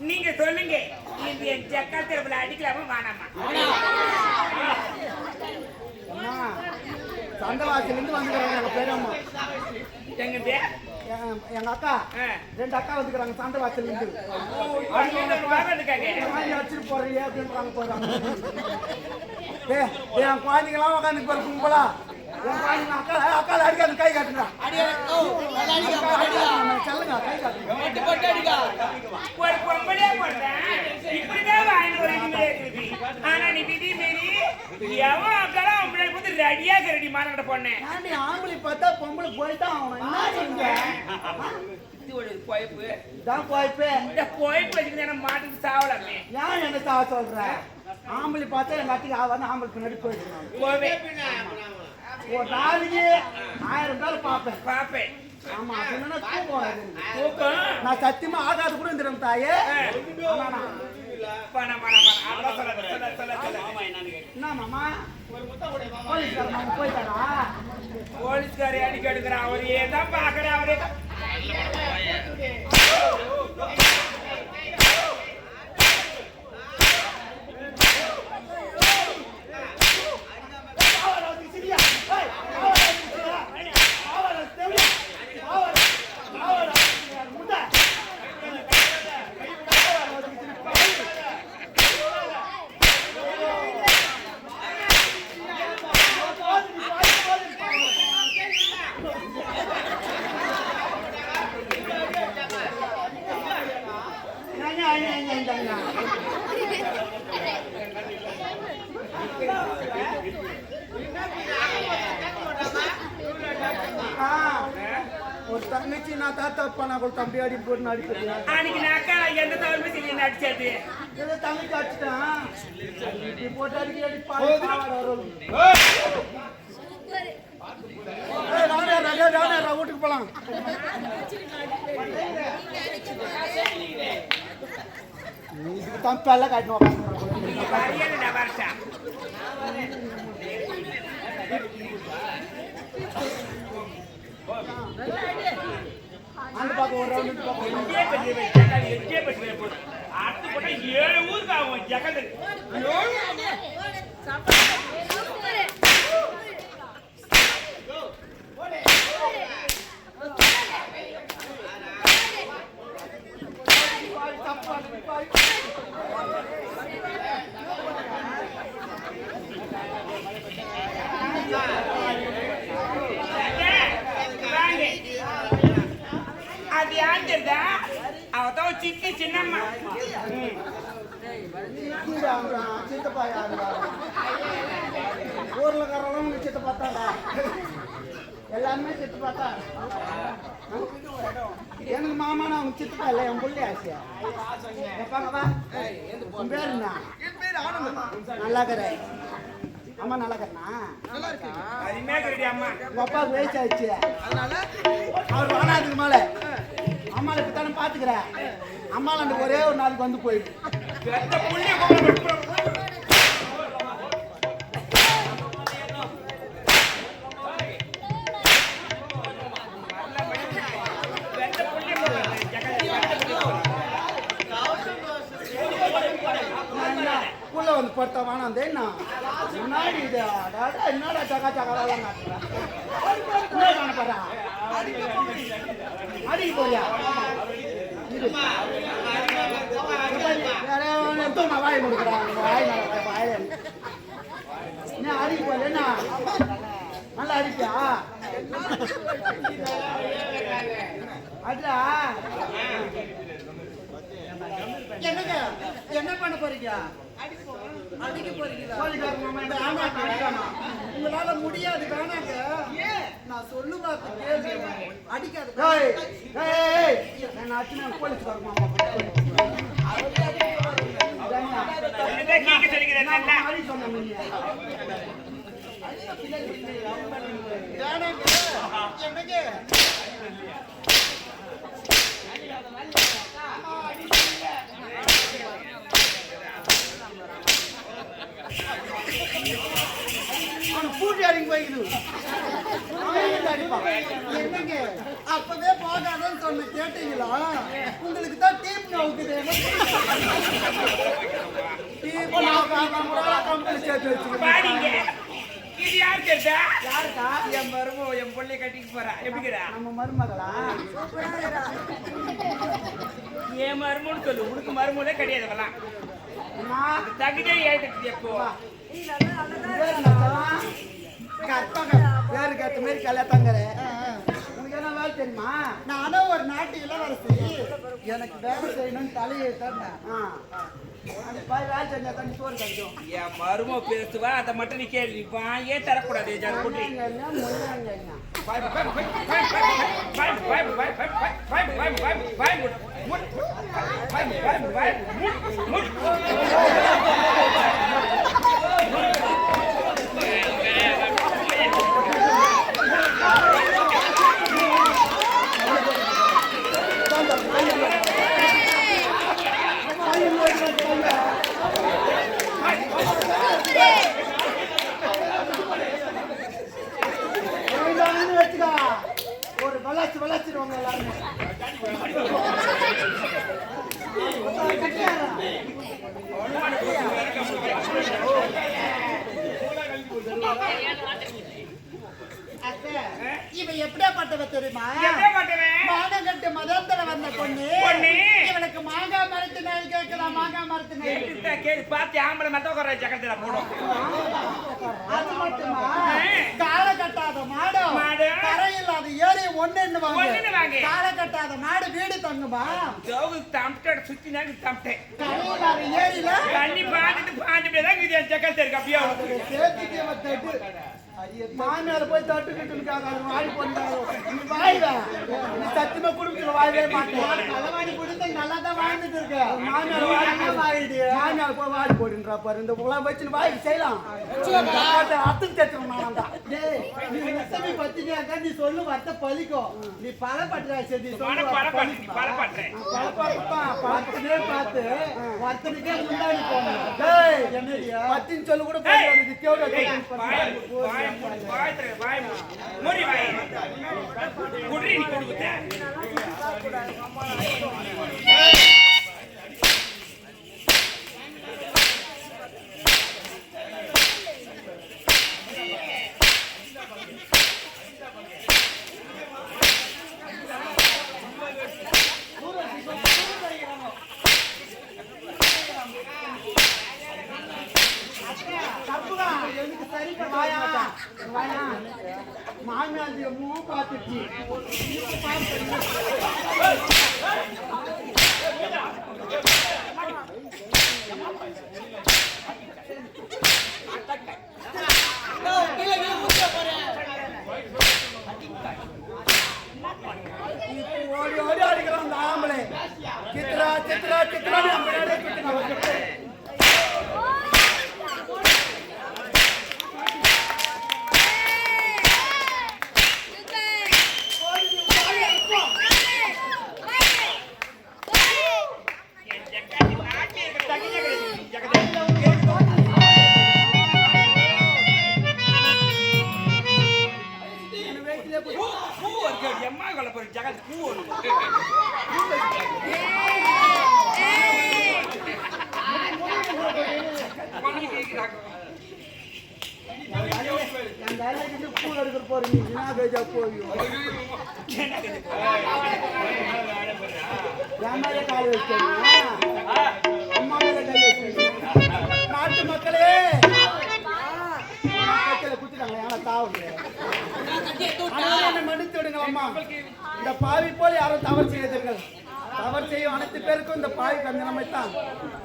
நீங்க சொல்லுங்க இது என் ஜக்கால் தெருவில் அடிக்கலாமா வேணாமா அம்மா சந்தவாசிலேருந்து வந்துக்கிறாங்க எங்கள் பெரியம்மா எங்க பேர் எங்க அக்கா. ரெண்டு அக்கா வந்துக்கிறாங்க இருக்காங்க வாங்கி வச்சுட்டு போறீங்க அப்படின்றாங்க போறாங்க ஏ என் குழந்தைங்களாம் உட்காந்து போற கும்பலா என் குழந்தைங்க அக்கா அக்கா அடிக்காது கை காட்டுங்க சொல்லுங்க கை காட்டுங்க ஒரு பொம்பளையா போட்டேன் இப்படிதான் வரீங்களே திருப்பி ஆனா நீ விதி மீறி எவன் அக்கெல்லாம் அவங்களை வந்து ரெடியா ரெடி மாநகர பொண்ணேன் ஆம்பளை பார்த்தா பொம்பளை போயிட்டான் அவன் என்ன இதான் போய்ப்பே இந்த பொய்ப்பு வச்சுக்கிட்டு மாட்டுக்கு சாவலாமே ஏன் என்ன தா ஆம்பளை பார்த்தா எங்க அட்டிக்கு ஆவாது ஆம்பளை பின்னாடி போயிடுறாங்க ஒரு நாளைக்கு ஆயிரம் பேர் பார்ப்பேன் பாப்பேன் ஆமா அப்படின்னா தூக்கம் வராது. தூக்கம் நான் சத்தியமா ஆகாது கூட இருந்துடும் தாயே போலீஸ்கார அடிக்க எடுக்கிறான் அவரையே தான் பாக்குறேன் அவரே தான் ஒரு தங்கச்சி நான் தாத்தா அப்பா நான் கூட தம்பி அடி போட்டு அடிப்பேன் அன்னைக்கு நான் அக்கா எந்த தவறுமே செய்ய அடிச்சது. ஏதோ தங்கச்சி அடிச்சிட்டான் இப்படி போட்டு அடிக்க அடி பாரு பாவாடை வரும் ஏய், ராணா, ராணா, ராணா, ரா, வீட்டுக்கு போலாம். இதுக்கு தான் பெல்ல காட்டணும் உட்காந்து. வரியல்டா ஏழு ஊருக்கு ஆகும் ஜக்கால் வாங்க அது யார் தெரியுதா அவ தான் சித்தி சின்னம்மா சித்தப்பா யாருடா? ஊர்ல உங்க சித்தப்பா தான்டா. எல்லாருமே சித்தப்பா தான். எனக்கு மாமா நான் உங்க சித்தப்பா இல்லை என் புள்ளி ஆசையா எப்பாங்க வா உன் பேர் என்ன நல்லா இருக்கிற அம்மா நல்லா இருக்கிறனா அருமையா இருக்குடி அம்மா உங்க அப்பாவுக்கு வயசு ஆயிடுச்சு அவர் வானாதுக்கு மேல அம்மால இப்ப தானே அம்மால அந்த ஒரே ஒரு நாளைக்கு வந்து போயிடு. உள்ள வந்து படுத்தா வேணாம் என்ன? முன்னாடி இது என்னடா சகா சகாலாம் என்ன அடிக்க போறியா வாய் கொடுக்குறான் வாய் வாயில என்ன அடிக்க போல? என்ன? நல்லா அடிப்பியா அடிடா. என்னங்க? என்ன பண்ண போறீங்க? அடிக்க போறீங்களா? உங்களால முடியாது வேணாங்க. நான் சொல்லு பார்த்து கேளுங்க அடிக்காது. ஏய் ஏய் நான் அவன் பூட்டி என்னங்க? அப்பவே போகாதன்னு சொன்ன கேட்டீங்களா? உங்களுக்கு தான் டீம் நோக்குது டீம் நோக்காம இது யார் கேட்டா? யாருக்கா? என் மருமோ என் பொண்ணை கட்டிட்டு போறா. எப்படிக்கிறா? நம்ம மருமகளா? என் மருமோன்னு சொல்லு. உனக்கு மருமோலே கிடையாது தகுதியே ஏற்றுக்குது எப்போ பேருக்கு ஏற்ற மாதிரி கல்யாணத்தங்கிற உனக்கு என்ன வேலை தெரியுமா நானும் ஒரு நாட்டு இளவரசி எனக்கு வேலை செய்யணும்னு தலையை தந்தேன் அந்த பாய் வேலை செஞ்சா தண்ணி சோறு கிடைக்கும் என் மருமோ பேசுவா அதை மட்டும் நீ கேள்வி ஏன் தரக்கூடாது ஜன குட்டி வச்சுக்கா ஒரு வளர்ச்சி வளர்ச்சிடுவாங்க எல்லாருமே இவன் எப்படியா பட்டவ தெரியுமா? மானங்கட்டு மதத்துல வந்த பொண்ணு. இவனுக்கு மாங்காய் மரத்து நாள் கேட்கலாம் மாங்காய் மரத்து நாள் பார்த்து ஆம்பளை மத்த உட்கார ஜக்கத்துல போடும். அது மட்டுமா. காலை கட்டாத மாடம் மாடு. கரை இல்லாத ஏரி ஒண்ணுன்னுவாங்க ஒண்ணுன்னுவாங்க. காலை கட்டாத மாடு வீடு தங்குமா? ஜோகு தம்பிட்ட சுத்தி நாங்க தம்பிட்டேன் கரை இல்லாத ஏரியில? தண்ணி பாஞ்சிட்டு பாஞ்சு தான் இது ஜக்கல் இருக்கு அப்படியே. அதை தட்டு. மாமியார் போய் தட்டு கட்டுனுக்காக அது வாய் பண்ணாரு நீ வாய்வ நீ சத்தியமா குடும்பத்துல வாயவே மாட்டேன். களவாணி குடுத்து நல்லா தான் வாழ்ந்துட்டு இருக்க. மாமியார் வாய் வாயிடு. மாமியார் போய் வாடி போடுன்றா பாரு. இந்த உலகம் வச்சு வாய் செய்யலாம். அர்த்தம் தேத்துறோம் நான் தான். டேய் நீ உத்தமி பத்தினியாக்கா நீ சொல்லு வார்த்தை பலிக்கும் நீ பலப்பட்டா சரி பார்த்துனே பார்த்து. ஒருத்தனுக்கே முன்னாடி டேய் என்னடியா? பத்தின்னு சொல்லு கூட போடுறது கேவல நீ பார்த்துச்சு என் கால் வச்சிருக்கீங்க அம்மா மேல கை வச்சிருக்கீங்க நாட்டு மக்களே கட்சியில குத்திட்டாங்க யாரா தாவுங்க மன்னித்து விடுங்கள் அம்மா இந்த பாவி போல் யாரும் தவறு செய்யாதீர்கள் தவறு செய்யும் அனைத்து பேருக்கும் இந்த பாவிக்கு அந்த நிலைமை தான்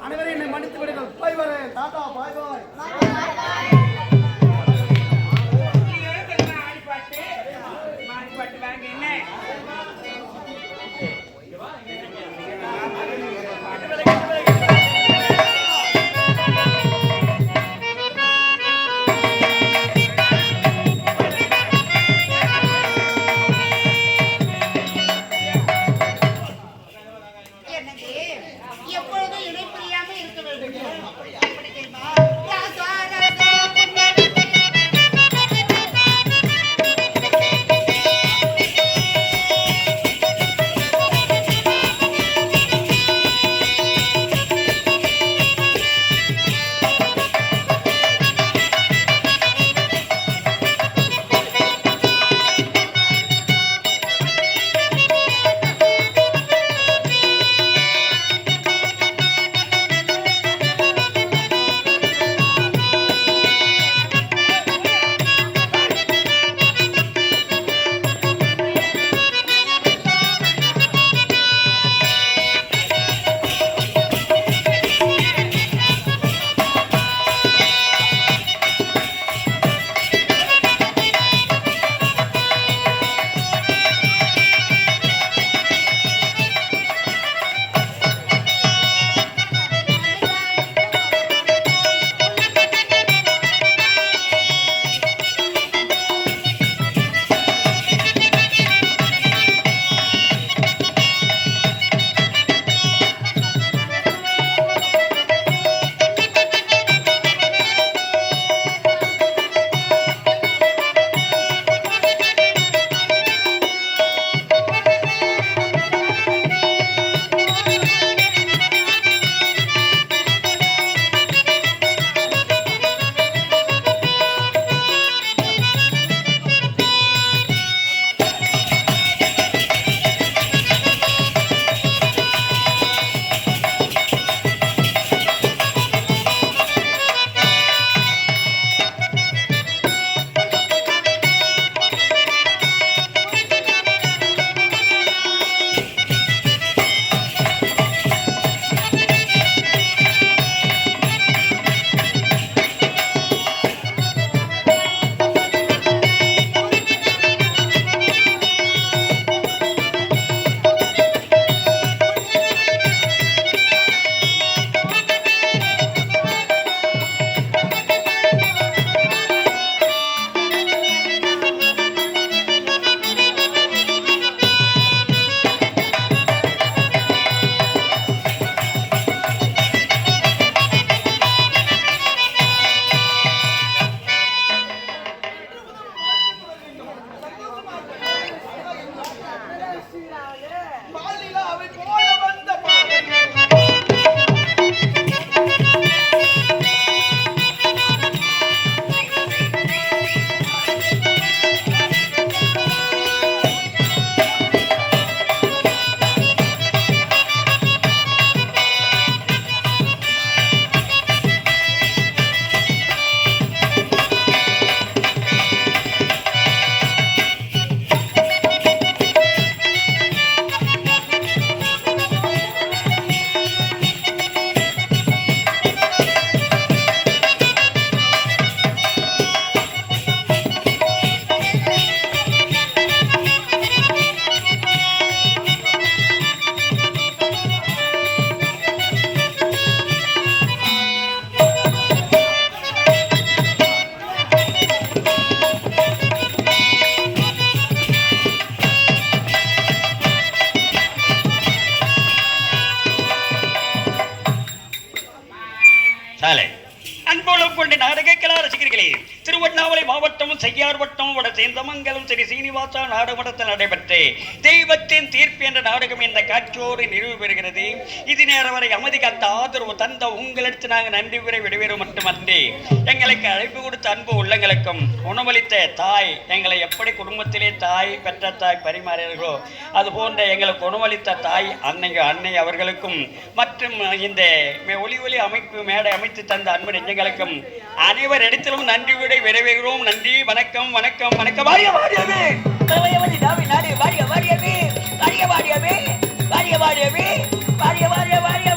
அனைவரும் என்னை மன்னித்து விடுங்கள். போய் வரேன் தாத்தா பாய் பாய். வாங்க என்ன? அன்போலம் கொண்ட நாடக கலா ரசிகர்களே திருவண்ணாமலை மாவட்டம் செய்யார் வட்டம் வட சேந்தமங்கலம் ஸ்ரீ சீனிவாசா நாடகமடத்தில் நடைபெற்ற தெய்வத்தின் தீர்ப்பு என்ற நாடகம் இந்த காட்சியோடு நிறைவு பெறுகிறது. இது நேரம் வரை அமைதி காத்த ஆதரவு தந்த உங்களுக்கு நாங்கள் நன்றி உரை விடுவேறு மட்டுமன்றி எங்களுக்கு அழைப்பு கொடுத்த அன்பு உள்ளங்களுக்கும் உணவளித்த தாய் எங்களை எப்படி குடும்பத்திலே தாய் பெற்ற தாய் பரிமாறியோ அது போன்ற எங்களுக்கு உணவளித்த தாய் அன்னை அன்னை அவர்களுக்கும் மற்றும் இந்த ஒளி ஒலி அமைப்பு மேடை அமைத்து தந்த அன்பு நெஞ்சங்களுக்கும் அனைவர் இடத்திலும் நன்றி விடை விரைவுகிறோம் நன்றி வணக்கம் வணக்கம் வணக்கம். வாரிய வாரியவே வாரிய வாரியவே வாரிய வாரியவே வாரிய வாரியவே வாரிய வாரிய வாரிய